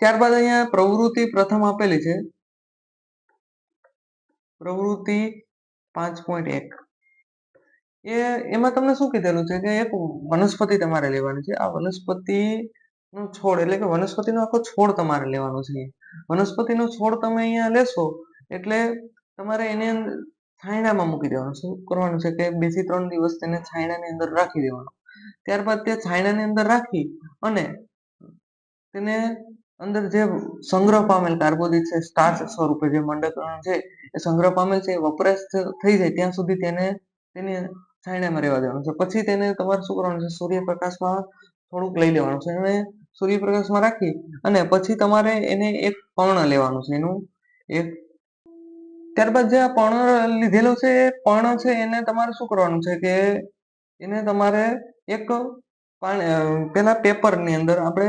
ત્યારબાદ અહીંયા પ્રવૃત્તિ પ્રથમ આપેલી છે. પ્રવૃત્તિ પાંચ પોઈન્ટ એક. એ, એમાં તમને શું કીધેલું છે કે એક વનસ્પતિ તમારે લેવાની છે. આ વનસ્પતિ નો છોડ એટલે કે વનસ્પતિનો આખો છોડ તમારે લેવાનો છે. વનસ્પતિનો છોડ તમે અહીંયા લેશો એટલે તમારે એની અંદર છાંયડામાં મૂકી દેવાનું. શું કરવાનું છે કે બેથી ત્રણ દિવસ તેને છાંયડાની અંદર રાખી દેવાનું. ત્યારબાદ તે છાંયડાની અંદર રાખી અને તેને અંદર જે સંગ્રહ પામેલ કાર્બોદિત છે, સ્ટાર્ચ સ્વરૂપે જે મંડકરણ છે, એ સંગ્રહ પામેલ છે, એ વપરાશ થઈ જાય ત્યાં સુધી તેને, તેની છાંયડામાં રહેવા દેવાનું છે. પછી તેને તમારે શું કરવાનું છે, સૂર્યપ્રકાશમાં થોડુંક લઈ લેવાનું છે અને સૂર્યપ્રકાશમાં રાખી અને પછી તમારે એને એક પર્ણ લેવાનું છે એનું. એક ત્યારબાદ જે આ પર્ણ લીધેલું છે, એ પર્ણ છે, એને તમારે શું કરવાનું છે કે એને તમારે એક પેલા પેપરની અંદર આપણે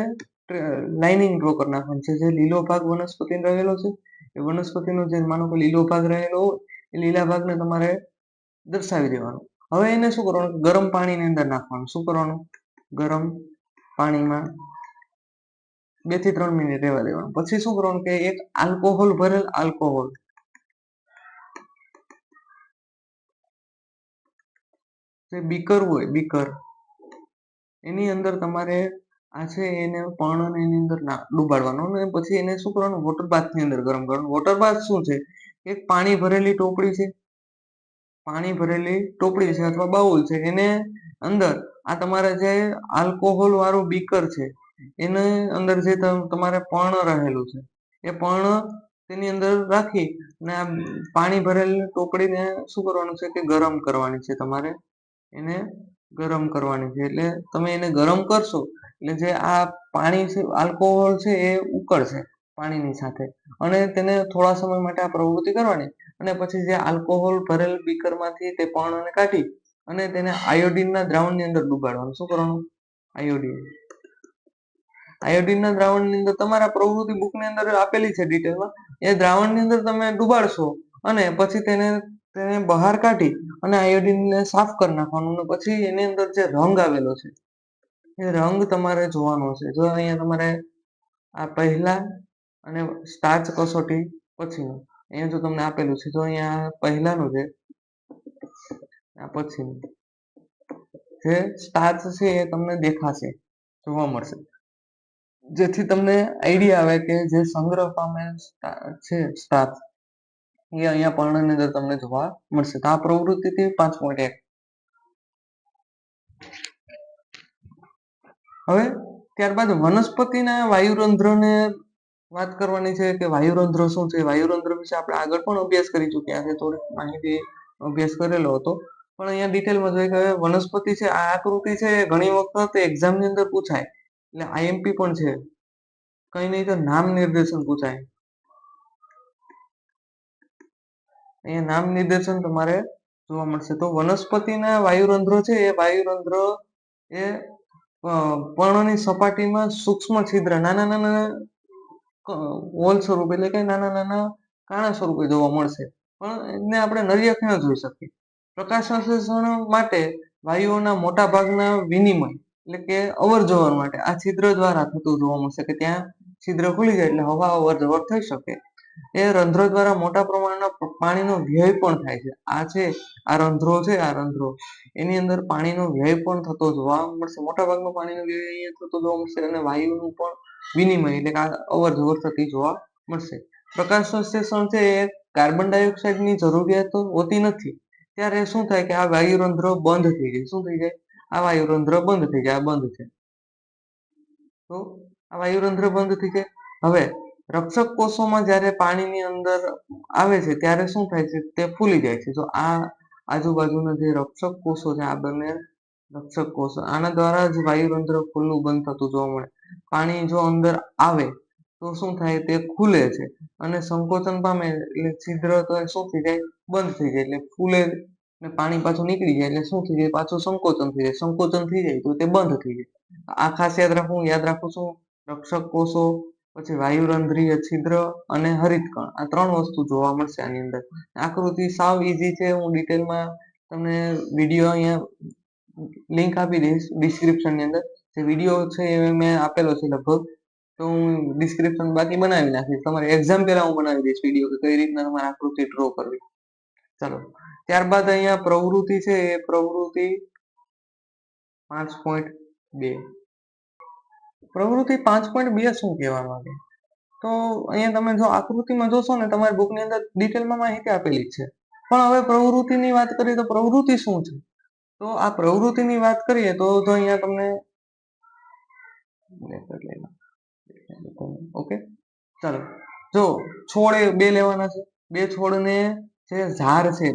લાઇનિંગ ડ્રો કરી નાખવાની છે. જે લીલો ભાગ વનસ્પતિનો રહેલો છે, એ વનસ્પતિનો જે માનો કે લીલો ભાગ રહેલો હોય, એ લીલા ભાગને તમારે દર્શાવી દેવાનો. હવે એને શું કરવાનું? ગરમ પાણીની અંદર નાખવાનું. શું કરવાનું? ગરમ પાણીમાં બેથી ત્રણ મિનિટ રહેવા દેવાનું. પછી શું કરવાનું કે એક આલ્કોહોલ ભરેલ આલ્કોહોલ બીકર હોય બીકર એની અંદર તમારે આ છે એને પર્ણને એની અંદર ડુબાડવાનું અને પછી એને શું કરવાનું? વોટર બાથની અંદર ગરમ કરવાનું. વોટર બાથ શું છે? એક પાણી ભરેલી ટોપડી છે. પાણી ભરેલી ટોપડી છે અથવા બાઉલ છે. એને અંદર આ તમારે જે આલ્કોહોલ વાળું બીકર છે, એને અંદર જે તમારે પર્ણ રહેલું છે. એ પર્ણ તેની અંદર રાખી અને આ પાણી ભરેલી ટોપડીને શું કરવાનું છે કે ગરમ કરવાની છે તમારે. એને ગરમ કરવાની છે. એટલે તમે એને ગરમ કરશો એટલે જે આ પાણી છે આલ્કોહોલ છે, એ ઉકળશે પાણીની સાથે. અને તેને થોડા સમય માટે આ પ્રવૃત્તિ કરવાની અને પછી જે આલ્કોહોલ ભરેલ બીકરમાંથી તે પર્ણને કાઢી અને તેને આયોડિનના દ્રાવણની અંદર ડુબાડવાનું. શું કરવાનું? આયોડિન આયોડિનના દ્રાવણની અંદર તમારા પ્રવૃત્તિ બુકની અંદર આપેલી છે ડિટેલમાં એ દ્રાવણની અંદર તમે ડુબાડશો અને પછી તેને તેને બહાર કાઢી અને આયોડિનને સાફ કરી નાખવાનું અને પછી એની અંદર જે રંગ આવેલો છે એ રંગ તમારે જોવાનો છે. જો અહીંયા તમારે આ પહેલા અને સ્ટાર્ચ કસોટી પછીનું, અહીંયા જો તમને આપેલું છે, જો અહીંયા પહેલાનું છે, આ પછીનું. જે સ્ટાર્ચ છે એ તમને દેખાશે, જોવા મળશે. જેથી તમને આઈડિયા આવે કે જે સંગ્રહ પામે છે સ્ટાર્ચ એ અહીંયા પર્ણની અંદર તમને જોવા મળશે. તો આ પ્રવૃત્તિથી પાંચ પોઈન્ટ એક હવે ત્યારબાદ વનસ્પતિના વાયુરંધ્રને વાત કરવાની છે કે વાયુરંધ્ર શું છે? વાયુરંધ્ર વિશે આપણે આગળ પણ અભ્યાસ કરી ચૂક્યા છે, થોડીક માહિતી અભ્યાસ કરેલો હતો. પણ અહીંયા ડિટેલમાં જોઈએ કે વનસ્પતિ છે, આ આકૃતિ છે, ઘણી વખત એક્ઝામની અંદર પૂછાય. એટલે આઈએમપી પણ છે. કઈ નહીં તો નામ નિર્દેશન પૂછાય. અહીંયા નામ નિર્દેશન તમારે જોવા મળશે. તો વનસ્પતિના વાયુરંધ્રો છે, એ વાયુરંધ્ર એ પર્ણની સપાટીમાં સૂક્ષ્મ છિદ્ર, નાના નાના હોલ સ્વરૂપે એટલે કે નાના નાના કાણા સ્વરૂપે જોવા મળશે. પણ એને આપણે નરી આંખે ન જોઈ શકીએ. પ્રકાશ સંશ્લેષણ માટે વાયુઓના મોટા ભાગના વિનિમય એટલે કે અવર જવર માટે આ છિદ્ર દ્વારા થતું જોવા મળશે કે ત્યાં છિદ્ર ખુલી જાય એટલે હવા અવર જવર થઈ શકે. એ રંધ્રો દ્વારા મોટા પ્રમાણમાં પાણીનો વ્યય પણ થાય છે. આ છે, આ રંધ્રો છે, આ રંધ્રો. એની અંદર પાણીનો વ્યય પણ થતો જોવા મળશે. મોટા ભાગનો પાણીનો વ્યય અહીંયા થતો જોવા મળશે અને વાયુનું પણ વિનિમય એટલે કે અવર જવર થતી જોવા મળશે. પ્રકાશ સંશ્લેષણ છે એ કાર્બન ડાયોક્સાઇડની જરૂરિયાત હોતી નથી. ત્યારે શું થાય કે આ વાયુરંધ્ર બંધ થઈ જાય. શું થઈ જાય? આ વાયુરંધ્ર બંધ થઈ જાય. આ બંધ છે. તો આ વાયુરંધ્ર બંધ થઈ જાય. હવે રક્ષક કોષોમાં જ્યારે પાણીની અંદર આવે છે, ત્યારે શું થાય છે? તે ફૂલી જાય છે. તો આ આજુબાજુના જે રક્ષક કોષો છે, આ બંને રક્ષક કોષો, આના દ્વારા જ વાયુરંધ્ર ખુલ્લું બંધ થતું જોવા મળે. પાણી જો અંદર આવે, તો શું થાય? તે ખુલે છે. અને સંકોચન પામે એટલે છિદ્ર તો શું થઈ જાય? બંધ થઈ જાય. એટલે ફૂલે ને પાણી પાછું નીકળી જાય. એટલે શું થઈ જાય? પાછું સંકોચન થઈ જાય. સંકોચન થઈ જાય તો તે બંધ થઈ જાય. આ ખાસ યાદ રાખવું, યાદ રાખું છું. રક્ષક કોષો પછી વાયુરંધ્રીય છિદ્ર અને હરિતકણ. આ ત્રણ વસ્તુ જોવા મળશે આની અંદર. આકૃતિ સાવ ઈઝી છે. હું ડિટેલમાં તમને વીડિયો અહીંયા લિંક આપી દઈશ ડિસ્ક્રિપ્શનની અંદર. જે વીડિયો છે એ મેં આપેલો છે લગભગ. તો હું ડિસ્ક્રિપ્શન બાકી બનાવી નાખીશ. તમારે એક્ઝામ પહેલાં હું બનાવી દઈશ વીડિયો કે કઈ રીતના તમારે આકૃતિ ડ્રો કરવી. ચાલો. ત્યારબાદ અહીંયા પ્રવૃત્તિ છે. એ પ્રવૃત્તિ પાંચ પોઈન્ટ બે. પ્રવૃત્તિ પાંચ પોઈન્ટ બે શું કહેવા માંગે? તો અહીંયા તમે જો આકૃતિમાં જોશો ને, તમારી બુકની અંદર ડિટેલમાં માહિતી આપેલી છે. પણ હવે પ્રવૃત્તિની વાત કરીએ તો પ્રવૃત્તિ શું છે? તો આ પ્રવૃત્તિની વાત કરીએ તો જો અહીંયા તમને ઓકે? ચાલો. જો છોડ બે લેવાના છે. બે છોડને જે ઝાડ છે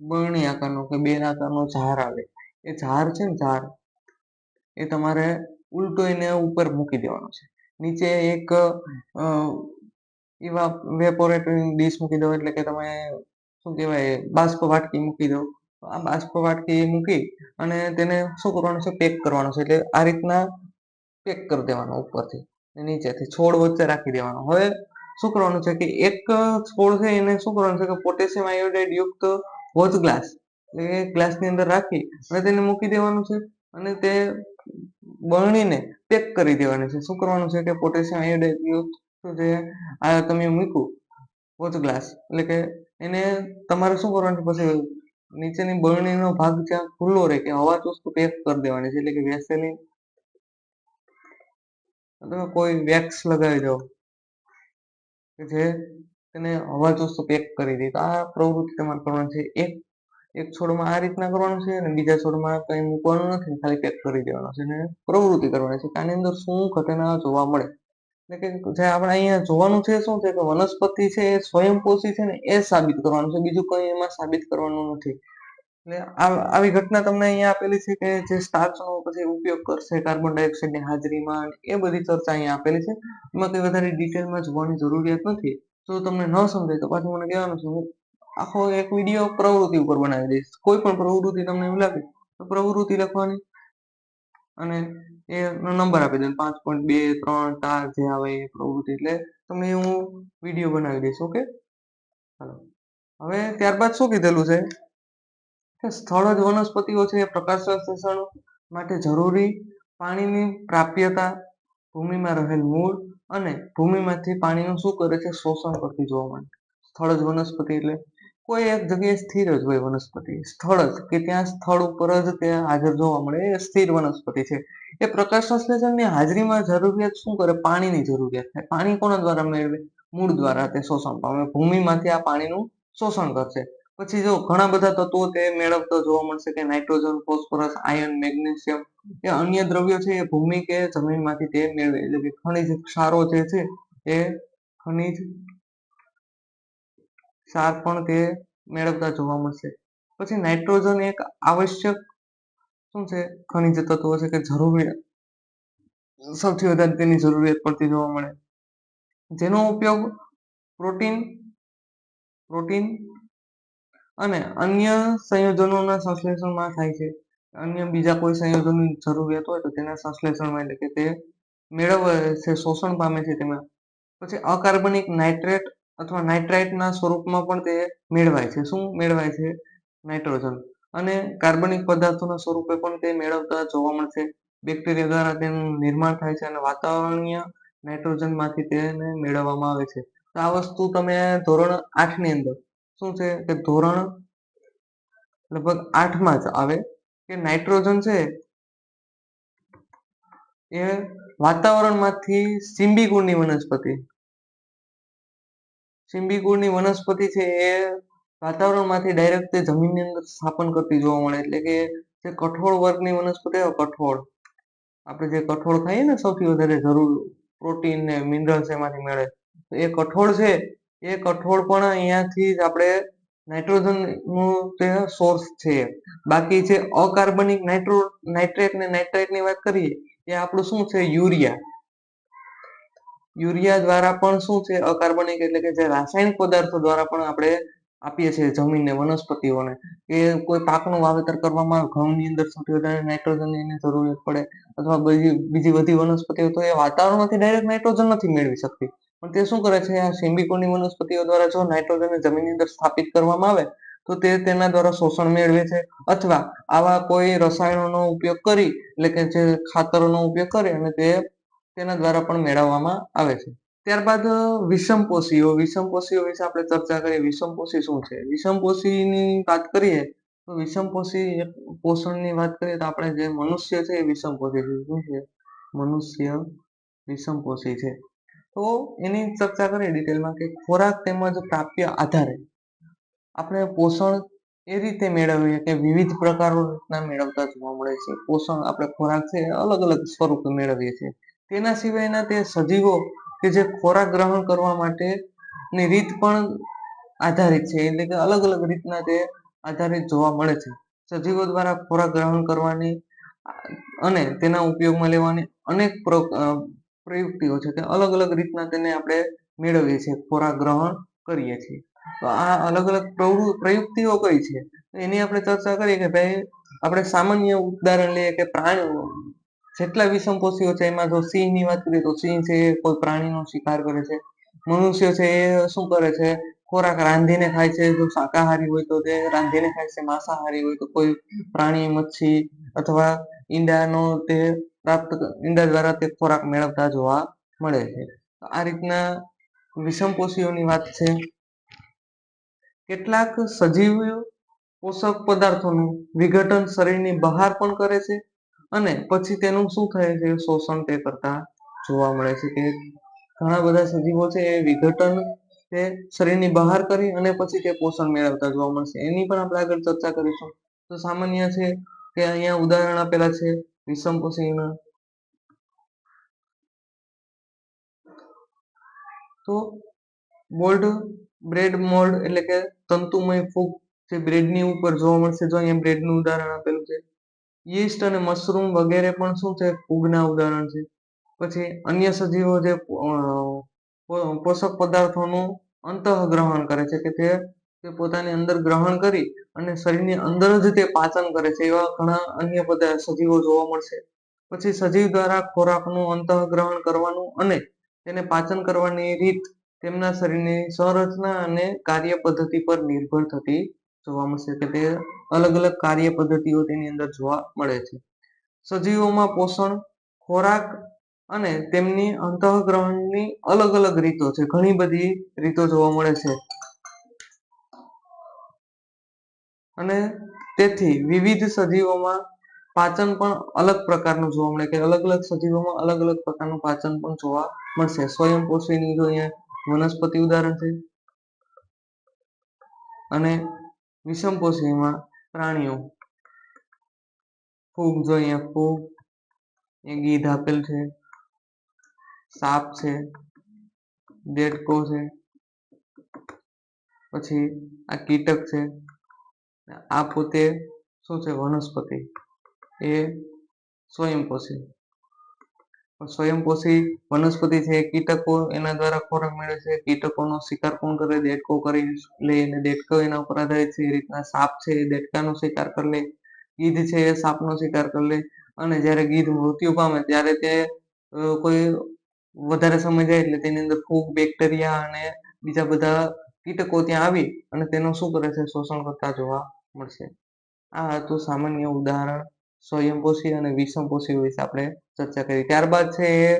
બરણી આકારનો કે બેન આકારનો ઝાર આવે. એ ઝાડ છે ને ઝાડ એ તમારે ઉલટો એને ઉપર મૂકી દેવાનો છે. નીચે એક એવા વેપોરેટરની ડીશ મૂકી દો એટલે કે તમે શું કહેવાય, બાષ્પ વાટકી મૂકી દો. આ બાષ્પ વાટકી મૂકી અને તેને શું કરવાનું છે, પેક કરવાનું છે. એટલે આ રીતના પેક કરી દેવાનો ઉપરથી નીચેથી છોડ વચ્ચે રાખી દેવાનો. હવે શું કરવાનું છે કે એક છોડ છે એને શું કરવાનું છે કે પોટેશિયમ આયોડાઇડ યુક્ત વોચ ગ્લાસ એટલે ગ્લાસની અંદર રાખી અને તેને મૂકી દેવાનું છે અને તે બરણીને પેક કરી દેવાની છે. શું કરવાનું છે કે પોટેશિયમ આયોડાઇડ યુક્ત જે આ તમે મૂક્યું વોચ ગ્લાસ એટલે કે એને તમારે શું કરવાનું પછી નીચેની બરણીનો ભાગ જ્યાં ખુલ્લો રહે, કે હવા ચુસ્ત પેક કરી દેવાની છે, એટલે કે વેસેલિન અથવા કોઈ વેક્સ લગાવી દો, કે જે તેને હવા ચુસ્ત પેક કરી દે. તો આ પ્રવૃત્તિ તમારે કરવાની છે. એક એક છોડમાં આ રીતના કરવાનું છે અને બીજા છોડમાં કંઈ મૂકવાનું નથી, ખાલી પેક કરી દેવાનું છે અને પ્રવૃત્તિ કરવાની છે. આની અંદર શું ઘટના જોવા મળે? એટલે કે જે આપણે અહીંયા જોવાનું છે શું? છે કે વનસ્પતિ છે એ સ્વયંપોષી છે ને એ સાબિત કરવાનું છે, બીજું કંઈ એમાં સાબિત કરવાનું નથી. એટલે આવી ઘટના તમને અહીંયા આપેલી છે કે જે સ્ટાર્ચનો પછી ઉપયોગ કરશે કાર્બન ડાયોક્સાઇડની હાજરીમાં એ બધી ચર્ચા અહીંયા આપેલી છે. એમાં કંઈ વધારે ડિટેલમાં જોવાની જરૂરિયાત નથી. જો તમને ન સમજાય તો પાછું મને કહેવાનું છે, હું આખો એક વીડિયો પ્રવૃત્તિ ઉપર બનાવી દઈશ. કોઈ પણ પ્રવૃત્તિ તમને એવું લાગે તો પ્રવૃત્તિ લખવાની અને એ નંબર આપી દે પાંચ પોઈન્ટ બે, ત્રણ, ચાર જે આવે એ પ્રવૃત્તિ. એટલે તમને હું વીડિયો બનાવી દઈશ ઓકે ચાલો હવે ત્યારબાદ શું કીધેલું છે? કે સ્થળજ વનસ્પતિઓ છે, એ પ્રકાશ સંશ્લેષણ માટે જરૂરી પાણીની પ્રાપ્યતા, ભૂમિમાં રહેલ મૂળ અને ભૂમિમાંથી પાણીનું શું કરે છે? શોષણ કરતી જોવા મળે. સ્થળજ વનસ્પતિ એટલે કોઈ એક જગ્યાએ સ્થિર જ હોય વનસ્પતિ. સ્થળ જ, કે ત્યાં સ્થળ ઉપર જ તે હાજર જોવા મળે એ સ્થિર વનસ્પતિ છે. એ પ્રકાશ સંશ્લેષણની હાજરીમાં જરૂરિયાત શું કરે? પાણીની જરૂરિયાત થાય. પાણી કોના દ્વારા મેળવે? મૂળ દ્વારા તે શોષણ પામે. ભૂમિમાંથી આ પાણીનું શોષણ કરશે. પછી જો ઘણા બધા તત્વો તે મેળવતો જોવા મળશે કે નાઇટ્રોજન, ફોસ્ફરસ આયર્ન મેગ્નેશિયમ એ અન્ય દ્રવ્યો છે એ ભૂમિ કે જમીનમાંથી તે મેળવે. એટલે કે ખનિજ ક્ષારો જે છે એ ખનિજ ક્ષાર પણ તે મેળવતા જોવા મળશે. પછી નાઇટ્રોજન એક આવશ્યક શું છે? ખનિજ તત્વ છે કે જરૂરિયાત સૌથી વધારે તેની જરૂરિયાત પડતી જોવા મળે. જેનો ઉપયોગ પ્રોટીન પ્રોટીન અને અન્ય સંયોજનોના સંશ્લેષણમાં થાય છે. અન્ય બીજા કોઈ સંયોજનની જરૂરિયાત હોય તો તેના સંશ્લેષણમાં એટલે કે તે મેળવે છે, શોષણ પામે છે તેમાં. પછી અકાર્બનિક નાઇટ્રેટ અથવા નાઇટ્રાઇટના સ્વરૂપમાં પણ તે મેળવાય છે. શું મેળવાય છે? નાઇટ્રોજન. અને કાર્બનિક પદાર્થોના સ્વરૂપે પણ તે મેળવતા જોવા મળશે. બેક્ટેરિયા દ્વારા તેનું નિર્માણ થાય છે અને વાતાવરણીય નાઇટ્રોજનમાંથી તેને મેળવવામાં આવે છે. તો આ વસ્તુ તમે ધોરણ આઠની અંદર શું છે? કે ધોરણ લગભગ આઠમાં જ આવે. કે નાઇટ્રોજન છે એ વાતાવરણમાંથી સિમ્બીકુળની વનસ્પતિ સિમ્બીકુળની વનસ્પતિ છે એ વાતાવરણમાંથી ડાયરેક્ટ તે જમીનની અંદર સ્થાપન કરતી જોવા મળે, એટલે કે જે કઠોળ વર્ગની વનસ્પતિ હોય, કઠોળ. આપણે જે કઠોળ ખાઈએ ને, સૌથી વધારે જરૂર પ્રોટીન ને મિનરલ્સ એમાંથી મળે. તો એ કઠોળ છે, એ કઠોળ પણ અહીંયાથી જ આપણે નાઇટ્રોજનનું તે સોર્સ છે. બાકી જે અકાર્બનિક નાઇટ્રો નાઇટ્રેટ ને નાઇટ્રાઇટની વાત કરીએ, એ આપણું શું છે? યુરિયા. યુરિયા દ્વારા પણ શું છે? અકાર્બનિક એટલે કે જે રાસાયણિક પદાર્થો દ્વારા પણ આપણે આપીએ છીએ જમીનને, વનસ્પતિઓને. કે કોઈ પાકનું વાવેતર કરવામાં ઘઉંની અંદર સૌથી વધારે નાઇટ્રોજનની એની જરૂરિયાત પડે અથવા બીજી બીજી બધી વનસ્પતિઓ તો એ વાતાવરણમાંથી ડાયરેક્ટ નાઇટ્રોજન નથી મેળવી શકતી. પણ તે શું કરે છે? આ સિમ્બિકોની વનસ્પતિઓ દ્વારા જો નાઇટ્રોજન જમીનની અંદર સ્થાપિત કરવામાં આવે, તો તે તેના દ્વારા શોષણ મેળવે છે અથવા આવા કોઈ રસાયણોનો ઉપયોગ કરી, એટલે કે જે ખાતરોનો ઉપયોગ કરે અને તે તેના દ્વારા પણ મેળવવામાં આવે છે. ત્યારબાદ વિષમપોષીઓ વિષમપોષીઓ વિશે આપણે ચર્ચા કરીએ વિષમપોષી શું છે? વિષમપોષીની વાત કરીએ, તો વિષમપોષી પોષણની વાત કરીએ તો આપણે જે મનુષ્ય છે એ વિષમપોષી છે. શું છે? મનુષ્ય વિષમપોષી છે. તો એની ચર્ચા કરીએ ડિટેલમાં કે ખોરાક તેમજ પ્રાપ્ય આધારે આપણે પોષણ એ રીતે મેળવીએ કે વિવિધ પ્રકારોના મેળવતા જોવા મળે છે. પોષણ આપણે ખોરાક છે અલગ અલગ સ્વરૂપે મેળવીએ છીએ. તેના સિવાયના તે સજીવો કે જે ખોરાક ગ્રહણ કરવા માટેની રીત પણ આધારિત છે. એટલે કે અલગ અલગ રીતના તે આધારિત જોવા મળે છે. સજીવો દ્વારા ખોરાક ગ્રહણ કરવાની અને તેના ઉપયોગમાં લેવાની અનેક પ્રયુક્તિઓ છે તે અલગ અલગ રીતના તેને આપણે મેળવીએ છીએ, ખોરાક ગ્રહણ કરીએ છીએ. તો આ અલગ અલગ પ્રયુક્તિઓ કઈ છે? એની આપણે ચર્ચા કરીએ કે ભાઈ, આપણે સામાન્ય ઉદાહરણ લઈએ કે પ્રાણીઓ જેટલા વિષમપોષીઓ છે, એમાં જો સિંહની વાત કરીએ તો સિંહ છે એ કોઈ પ્રાણીનો શિકાર કરે છે, મનુષ્ય છે, એ શું કરે છે, ખોરાક રાંધીને ખાય છે, જો શાકાહારી હોય તો તે રાંધીને ખાય છે, માંસાહારી હોય તો કોઈ પ્રાણી, મચ્છી અથવા ઈંડાનો તે પ્રાપ્ત ઈંડા દ્વારા તે ખોરાક મેળવતા જોવા મળે છે. આ રીતના વિષમપોષીઓની વાત છે. કેટલાક સજીવીઓ પોષક પદાર્થોનું વિઘટન શરીરની બહાર પણ કરે છે અને પછી તેનું શું થાય છે? શોષણ તે કરતા જોવા મળે છે કે ઘણા બધા સજીવો છે એ વિઘટન તે શરીરની બહાર કરી અને પછી તે પોષણ મેળવતા જોવા મળશે. એની પણ આપણે આગળ ચર્ચા કરીશું. તો સામાન્ય છે કે અહીંયા ઉદાહરણ આપેલા છે વિષમપોષીના તો મોલ્ડ બ્રેડ મોલ્ડ એટલે કે તંતુમય ફૂગ જે બ્રેડની ઉપર જોવા મળશે. જો અહીંયા બ્રેડનું ઉદાહરણ આપેલું છે. યીસ્ટ અને મશરૂમ વગેરે પણ શું છે? ફૂગના ઉદાહરણ છે. પછી અન્ય સજીવો જે પોષક પદાર્થોનું અંતઃગ્રહણ કરે છે કે તે પોતાની અંદર ગ્રહણ કરી અને શરીરની અંદર જ તે પાચન કરે છે એવા ઘણા અન્ય બધા સજીવો જોવા મળશે. પછી સજીવ દ્વારા ખોરાકનું અંતઃગ્રહણ કરવાનું અને તેને પાચન કરવાની રીત તેમના શરીરની સંરચના અને કાર્ય પદ્ધતિ પર નિર્ભર થતી જોવા મળશે કે તે અલગ અલગ કાર્ય પદ્ધતિઓ તેની અંદર જોવા મળે છે. સજીવોમાં પોષણ, ખોરાક અને તેમની અંતઃગ્રહણની અલગ અલગ રીતો છે. ઘણી બધી રીતો જોવા મળે છે. અને તેથી વિવિધ સજીવોમાં પાચન પણ અલગ પ્રકારનું જોવા મળે કે અલગ અલગ સજીવોમાં અલગ અલગ પ્રકારનું પાચન પણ જોવા મળશે. સ્વયંપોષીની જો અહીંયા વનસ્પતિ ઉદાહરણ છે. અને વિષમપોષીમાં પ્રાણીઓ. ફૂગ જો અહીંયા ફૂગ એ ગીધ આપેલ છે. સાપ છે, દેડકો છે, પછી આ કીટક છે. આ પોતે શું છે? વનસ્પતિ. એ સ્વયંપોષી સ્વયંપોષી વનસ્પતિ છે, કીટકો એના દ્વારા ખોરાક મેળવે છે. કીટકોનો શિકાર કોણ કરે? દેડકો કરી લે અને દેડકો એના ઉપર આધારિત છે. એ રીતના સાપ છે, એ દેડકાનો શિકાર કરી લે. ગીધ છે, એ સાપનો શિકાર કરી લે. અને જ્યારે ગીધ મૃત્યુ પામે, ત્યારે તે કોઈ વધારે સમય જાય એટલે તેની અંદર ફૂગ, બેક્ટેરિયા અને બીજા બધા કીટકો ત્યાં આવી અને તેનું શું કરે છે? શોષણ કરતા જોવા મળશે. આ હતું સામાન્ય ઉદાહરણ. સ્વયંપોષી અને વિષમપોષી વિશે આપણે ચર્ચા કરી. ત્યારબાદ છે એ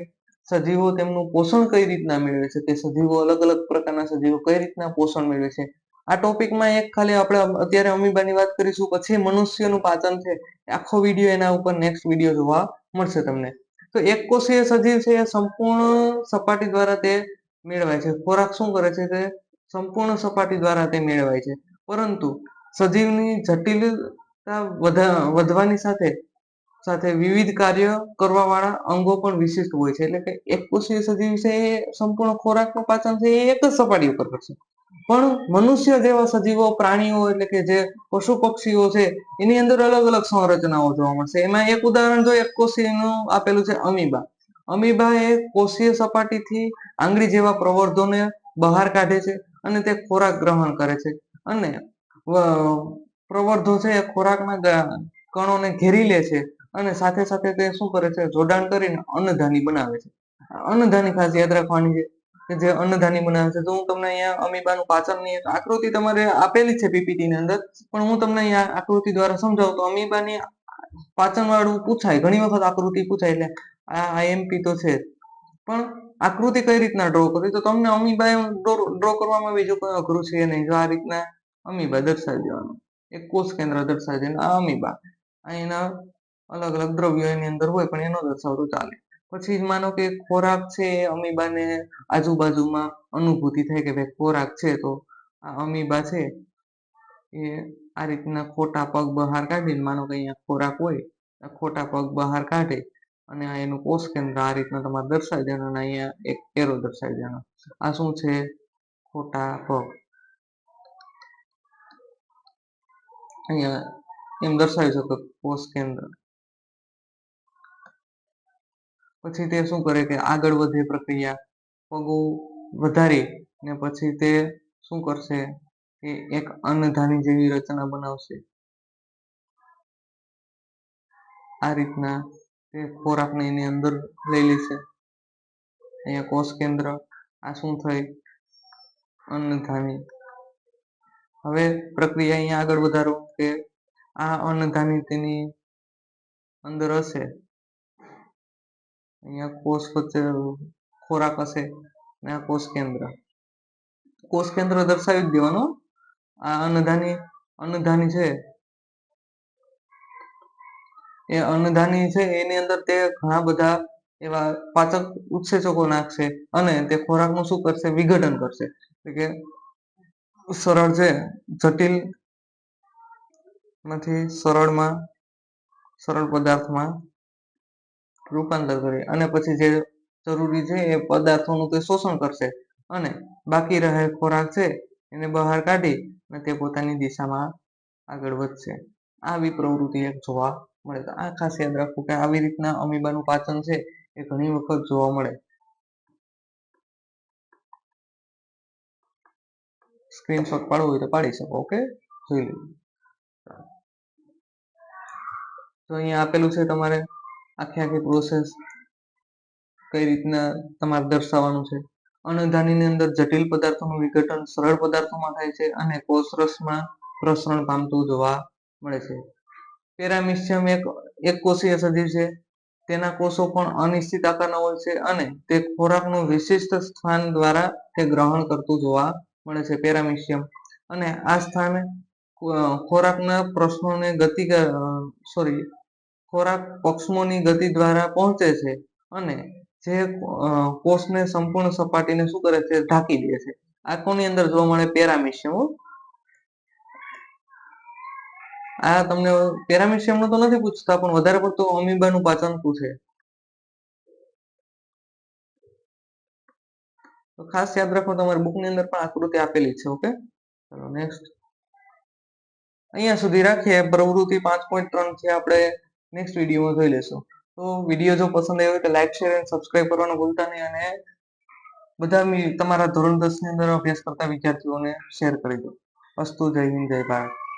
સજીવો તેમનું પોષણ કઈ રીતના મેળવે છે? તે સજીવો અલગ અલગ પ્રકારના સજીવો કઈ રીતના પોષણ મેળવે છે? આ ટોપિકમાં એક ખાલી આપણે અત્યારે અમીબાની વાત કરીશું, પછી મનુષ્યનું પાચન છે. આખો વીડિયો એના ઉપર નેક્સ્ટ વીડિયો જોવા મળશે તમને. તો એક કોષીય સજીવ છે એ સંપૂર્ણ સપાટી દ્વારા તે મેળવાય છે. ખોરાક શું કરે છે? તે સંપૂર્ણ સપાટી દ્વારા તે મેળવાય છે. પરંતુ સજીવની જટિલતા વધવાની સાથે સાથે વિવિધ કાર્ય કરવા વાળા અંગો પણ વિશિષ્ટ હોય છે. એટલે કે એક સદી વિશે સંપૂર્ણ ખોરાકનું પાચન છે એ એક જ સપાટી ઉપર કરશે. પણ મનુષ્ય જેવા સજીવો, પ્રાણીઓ એટલે કે જે પશુ પક્ષીઓ છે, એની અંદર અલગ અલગ સંરચનાઓ જોવા મળશે. એમાં એક ઉદાહરણ જો એક કોષીયનું આપેલું છે અમીબા. અમીબા એ કોષીય સપાટીથી આંગળી જેવા પ્રવર્ધોને બહાર કાઢે છે અને તે ખોરાક ગ્રહણ કરે છે. અને પ્રવર્ધો છે એ ખોરાકના કણોને ઘેરી લે છે અને સાથે સાથે તે શું કરે છે? જોડાણ કરીને અન્નધાની બનાવે છે. અન્નધાની ખાસ યાદ રાખવાની છે કે જે અન્નધાની બનાવે છે. તો હું તમને અહીંયા અમીબાનું પાચનની આકૃતિ તમારે આપેલી છે પીપીટી ની અંદર. પણ હું તમને અહીંયા આકૃતિ દ્વારા સમજાવું તો અમીબાની પાચન વાળું પૂછાય, ઘણી વખત આકૃતિ પૂછાય એટલે આ આઈએમપી તો છે પણ આકૃતિ કઈ રીતના ડ્રો કરવી? તો તમને અમીબા ડ્રો કરવામાં બીજું કોઈ અઘરું છે નહીં. જો આ રીતના અમીબા દર્શાવી દેવાનું. એક કોષ કેન્દ્ર દર્શાવે છે આ અમીબા અહીંના અલગ અલગ દ્રવ્યો એની અંદર હોય, પણ એનો દર્શાવતો ચાલે. પછી માનો કે ખોરાક છે, એ અમીબાને આજુબાજુમાં અનુભૂતિ થાય કે ભાઈ ખોરાક છે, તો આ અમીબા છે, એ આ રીતના ખોટા પગ બહાર કાઢીને માનો કે અહીંયા ખોરાક હોય ખોટા પગ બહાર કાઢે અને આ એનું કોષ કેન્દ્ર આ રીતના તમારે દર્શાવી દેવાનું અને અહીંયા એક એરો દર્શાવી દેવાનો. આ શું છે? ખોટા પગ. અહીંયા એમ દર્શાવી શકો કોષ કેન્દ્ર પછી તે શું કરે કે આગળ વધે પ્રક્રિયા પગો વધારી ને પછી તે શું કરશે કે એક અન્નધાની જેવી રચના બનાવશે આ રીતના તે ખોરાકને એની અંદર લઈ લેશે અહીંયા કોષ કેન્દ્ર આ શું થઈ અન્નધાની હવે પ્રક્રિયા અહીંયા આગળ વધારો કે આ અન્નધાની તેની અંદર હશે. અહીંયા કોષ વચ્ચે ખોરાક હશે અને આ કોષ કેન્દ્ર. કોષ કેન્દ્ર દર્શાવી દેવાનું આ અન્નધાની અન્નધાની છે. એ અન્નધાની છે એની અંદર તે ઘણા બધા એવા પાચક ઉત્સેચકો નાખશે અને તે ખોરાકનું શું કરશે? વિઘટન કરશે. કે સરળ છે. જટિલમાંથી સરળમાં, સરળ પદાર્થમાં રૂપાંતર કરી. અને પછી જે જરૂરી છે એ પદાર્થોનું તે શોષણ કરશે. અને બાકી રહેલ ખોરાક છે એને બહાર કાઢી અને તે પોતાની દિશામાં આગળ વધશે. આવી પ્રવૃત્તિ એક જોવા મળે. તો આ ખાસ યાદ રાખવું કે આવી રીતના અમીબાનું પાચન છે એ ઘણી વખત જોવા મળે. સ્ક્રીનશોટ પાડવું હોય તો પાડી શકો ઓકે જોઈ લેજો. તો અહીંયા આપેલું છે તમારે આખી આખી પ્રોસેસ કઈ રીતના તમારે દર્શાવવાનું છે. અન્નધાનીની અંદર જટિલ પદાર્થોનું વિઘટન સરળ પદાર્થોમાં થાય છે અને કોષરસમાં પ્રસરણ પામતું જોવા મળે છે. પેરામિશિયમ એક એક કોષીય સજીવ છે. તેના કોષો પણ અનિશ્ચિત આકારના હોય છે અને તે ખોરાકનું વિશિષ્ટ સ્થાન દ્વારા તે ગ્રહણ કરતું જોવા મળે છે પેરામિશિયમ. અને આ સ્થાને ખોરાકના પ્રશ્નોને ગતિ સોરી ખોરાક પક્ષમોની ગતિ દ્વારા પહોંચે છે અને જે કોષને સંપૂર્ણ સપાટીને શું કરે છે? ઢાંકી દે છે. આ કોની અંદર જોવા મળે? પેરામિશિયમ આ તમને પેરામિશિયમનું તો નથી પૂછતા, પણ વધારે પડતું અમીબાનું પાચન પૂછે તો ખાસ યાદ રાખો, તમારી બુકની અંદર પણ આકૃતિ આપેલી છે ઓકે ચલો નેક્સ્ટ અહીંયા સુધી રાખીએ, પ્રવૃત્તિ પાંચ પોઈન્ટ ત્રણ છે આપણે નેક્સ્ટ વિડીયોમાં જોઈ લેશું તો વીડિયો જો પસંદ આવ્યો તો લાઈક શેર અને સબસ્ક્રાઇબ કરવાનું ભૂલતા નહીં અને બધા તમારા ધોરણ દસની અંદર અભ્યાસ કરતા વિદ્યાર્થીઓને શેર કરી દો. અસ્તુ, જય હિન્દ, જય ભારત.